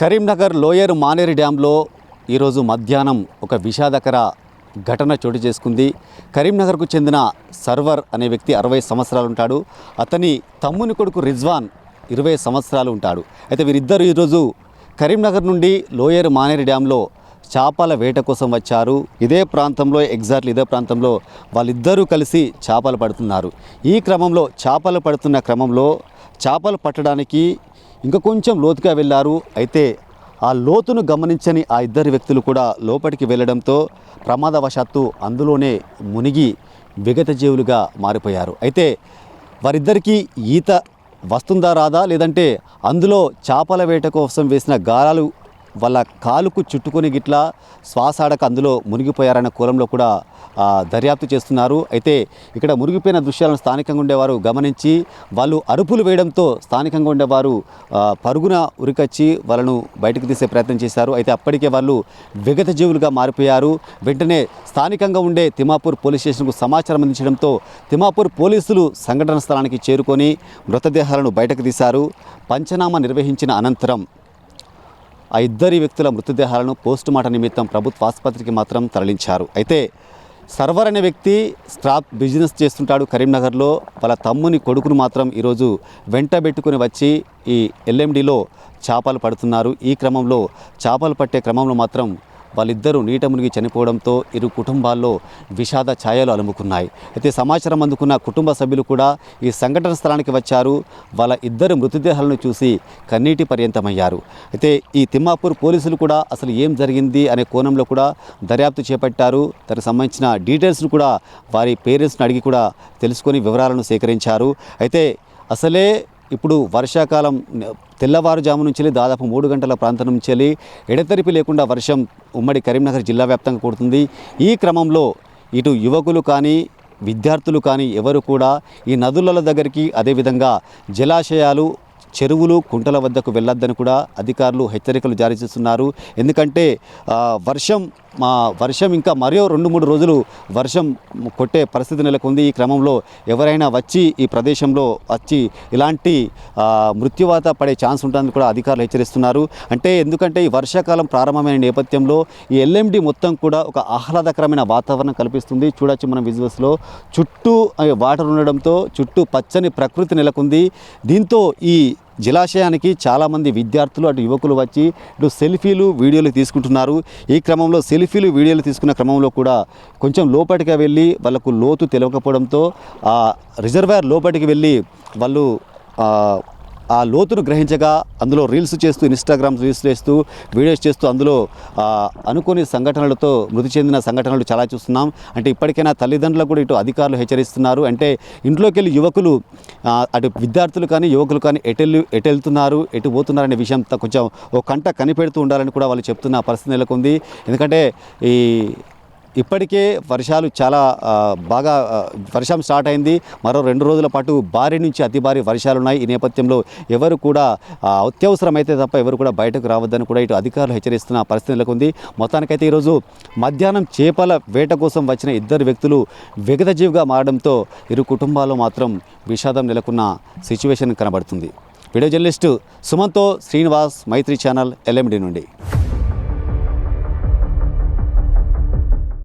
Karimnagar lower Maneri డ్యాంలో ఈరోజు మధ్యాహ్నం ఒక విషాదకర ఘటన చోటు చేసుకుంది. కరీంనగర్కు చెందిన సర్వర్ అనే వ్యక్తి అరవై సంవత్సరాలు ఉంటాడు. అతని తమ్ముని కొడుకు రిజ్వాన్ ఇరవై సంవత్సరాలు ఉంటాడు. అయితే వీరిద్దరు ఈరోజు కరీంనగర్ నుండి లోయర్ మానేరి డ్యాంలో చేపల వేట కోసం వచ్చారు. ఇదే ప్రాంతంలో ఎగ్జాక్ట్లీ ఇదే ప్రాంతంలో వాళ్ళిద్దరూ కలిసి చేపలు పడుతున్నారు. ఈ క్రమంలో చేపలు పడుతున్న క్రమంలో చేపలు పట్టడానికి ఇంకా కొంచెం లోతుగా వెళ్ళారు అయితే ఆ లోతును గమనించని ఆ ఇద్దరు వ్యక్తులు కూడా లోపలికి వెళ్ళడంతో ప్రమాదవశాత్తు అందులోనే మునిగి విగత జీవులుగా మారిపోయారు. అయితే వారిద్దరికీ ఈత వస్తుందా రాదా? లేదంటే అందులో చేపల వేట కోసం వేసిన గాలాలు వాళ్ళ కాలుకు చుట్టుకొని గిట్లా శ్వాస ఆడక అందులో మునిగిపోయారన్న కోలంలో కూడా దర్యాప్తు చేస్తున్నారు. అయితే ఇక్కడ మునిగిపోయిన దృశ్యాలను స్థానికంగా ఉండేవారు గమనించి వాళ్ళు అరుపులు వేయడంతో స్థానికంగా ఉండేవారు పరుగున ఉరికొచ్చి వాళ్ళను బయటకు తీసే ప్రయత్నం చేశారు. అయితే అప్పటికే వాళ్ళు విగత జీవులుగా మారిపోయారు. వెంటనే స్థానికంగా ఉండే తిమాపూర్ పోలీస్ స్టేషన్కు సమాచారం అందించడంతో తిమాపూర్ పోలీసులు సంఘటన స్థలానికి చేరుకొని మృతదేహాలను బయటకు తీశారు. పంచనామా నిర్వహించిన అనంతరం ఆ ఇద్దరి వ్యక్తుల మృతదేహాలను పోస్టుమార్టం నిమిత్తం ప్రభుత్వ ఆసుపత్రికి మాత్రం తరలించారు. అయితే సర్వర్ అనే వ్యక్తి స్క్రాప్ బిజినెస్ చేస్తుంటాడు కరీంనగర్లో. వాళ్ళ తమ్ముని కొడుకును మాత్రం ఈరోజు వెంట పెట్టుకుని వచ్చి ఈ ఎల్ఎండిలో చేపలు పడుతున్నారు. ఈ క్రమంలో చేపలు పట్టే క్రమంలో మాత్రం వాళ్ళిద్దరూ నీట మునిగి చనిపోవడంతో ఇరు కుటుంబాల్లో విషాద ఛాయలు అలుముకున్నాయి. అయితే సమాచారం అందుకున్న కుటుంబ సభ్యులు కూడా ఈ సంఘటన స్థలానికి వచ్చారు. వాళ్ళ ఇద్దరు మృతదేహాలను చూసి కన్నీటి పర్యంతమయ్యారు. అయితే ఈ తిమ్మాపూర్ పోలీసులు కూడా అసలు ఏం జరిగింది అనే కోణంలో కూడా దర్యాప్తు చేపట్టారు. దానికి సంబంధించిన డీటెయిల్స్ను కూడా వారి పేరెంట్స్ని అడిగి కూడా తెలుసుకొని వివరాలను సేకరించారు. అయితే అసలే ఇప్పుడు వర్షాకాలం తెల్లవారుజాము నుంచి దాదాపు మూడు గంటల ప్రాంతం నుంచి వెళ్ళి ఎడతెరిపి లేకుండా వర్షం ఉమ్మడి కరీంనగర్ జిల్లా వ్యాప్తంగా కుడుతుంది. ఈ క్రమంలో ఇటు యువకులు కానీ విద్యార్థులు కానీ ఎవరు కూడా ఈ నదుల దగ్గరికి అదేవిధంగా జలాశయాలు చెరువులు కుంటల వద్దకు వెళ్ళొద్దని కూడా అధికారులు హెచ్చరికలు జారీ చేస్తున్నారు. ఎందుకంటే వర్షం మా వర్షం ఇంకా మరో రెండు మూడు రోజులు వర్షం కొట్టే పరిస్థితి నెలకొంది. ఈ క్రమంలో ఎవరైనా వచ్చి ఈ ప్రదేశంలో వచ్చి ఇలాంటి మృత్యువాత పడే ఛాన్స్ ఉంటుందని కూడా అధికారులు హెచ్చరిస్తున్నారు. అంటే ఎందుకంటే ఈ వర్షాకాలం ప్రారంభమైన నేపథ్యంలో ఈ ఎల్ఎండి మొత్తం కూడా ఒక ఆహ్లాదకరమైన వాతావరణం కల్పిస్తుంది. చూడొచ్చు మనం విజువల్స్లో. చుట్టూ వాటర్ ఉండడంతో చుట్టూ పచ్చని ప్రకృతి నెలకొంది. దీంతో ఈ జలాశయానికి చాలామంది విద్యార్థులు అటు యువకులు వచ్చి ఇటు సెల్ఫీలు వీడియోలు తీసుకుంటున్నారు. ఈ క్రమంలో సెల్ఫీలు వీడియోలు తీసుకున్న క్రమంలో కూడా కొంచెం లోపలికి వెళ్ళి వాళ్ళకు లోతు తెలియకపోవడంతో ఆ రిజర్వాయర్ లోపలికి వెళ్ళి వాళ్ళు ఆ, లోతును గ్రహించగా అందులో రీల్స్ చేస్తూ ఇన్స్టాగ్రామ్ రీల్స్ చేస్తూ వీడియోస్ చేస్తూ అందులో అనుకోని సంఘటనలతో మృతి చెందిన సంఘటనలు చాలా చూస్తున్నాం. అంటే ఇప్పటికైనా తల్లిదండ్రులు కూడా ఇటు అధికారులు హెచ్చరిస్తున్నారు. అంటే ఇంట్లోకి వెళ్ళి యువకులు అటు విద్యార్థులు కానీ యువకులు కానీ ఎటెళ్ళు ఎటు వెళ్తున్నారు ఎటు పోతున్నారనే విషయం కొంచెం ఓ కంట కనిపెడుతూ ఉండాలని కూడా వాళ్ళు చెప్తున్న పరిస్థితి నెలకొంది. ఎందుకంటే ఈ ఇప్పటికే వర్షాలు చాలా బాగా వర్షం స్టార్ట్ అయింది. మరో రెండు రోజుల పాటు భారీ నుంచి అతి భారీ వర్షాలు ఉన్నాయి ఈ నేపథ్యంలో ఎవరు కూడా అత్యవసరమైతే తప్ప ఎవరు కూడా బయటకు రావద్దని కూడా ఇటు అధికారులు హెచ్చరిస్తున్న పరిస్థితి నెలకొంది. మొత్తానికైతే ఈరోజు మధ్యాహ్నం చేపల వేట కోసం వచ్చిన ఇద్దరు వ్యక్తులు విగతజీవిగా మారడంతో ఇరు కుటుంబాల్లో మాత్రం విషాదం నెలకొన్న సిచ్యువేషన్ కనబడుతుంది. Video journalist Sumantho Srinivas Maitri channel LMD నుండి.